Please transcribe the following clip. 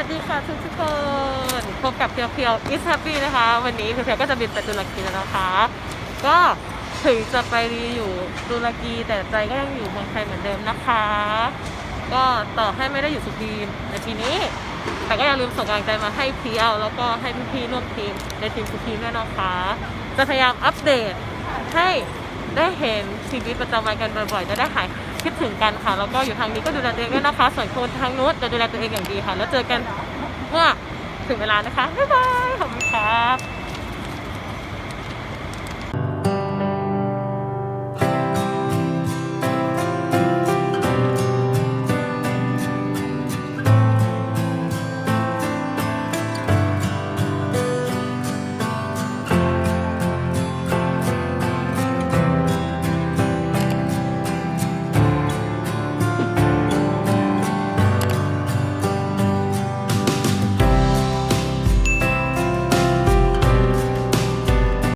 ัสดีค่ะทุกทุกคนพบกับเพียวเพียวอิสแฮปปี้นะคะ วันนี้เพียวเพียวก็จะบินไปตุรกีแล้วนะคะ ก็ถึงจะไปอยู่ตุรกีแต่ใจก็ยังอยู่เมืองไทยเหมือนเดิมนะคะ ก็ต่อให้ไม่ได้อยู่สุพีมในปีนี้ แต่ก็อย่าลืมส่งกำลังใจมาให้พีเอลแล้วก็ให้พี่ๆร่วมทีมในทีมสุพีมด้วยนะคะจะพยายามอัปเดตให้ได้เห็นชีวิตประจำวันกันบ่อยๆจะได้หาย คิดถึงกันค่ะ แล้วก็อยู่ทางนี้ก็ดูแลตัวเองด้วยนะคะ ส่วนคนทางนู้นจะดูแลตัวเองอย่างดีค่ะ แล้วเจอกันเมื่อถึงเวลานะคะ บ๊ายบาย ขอบคุณครับ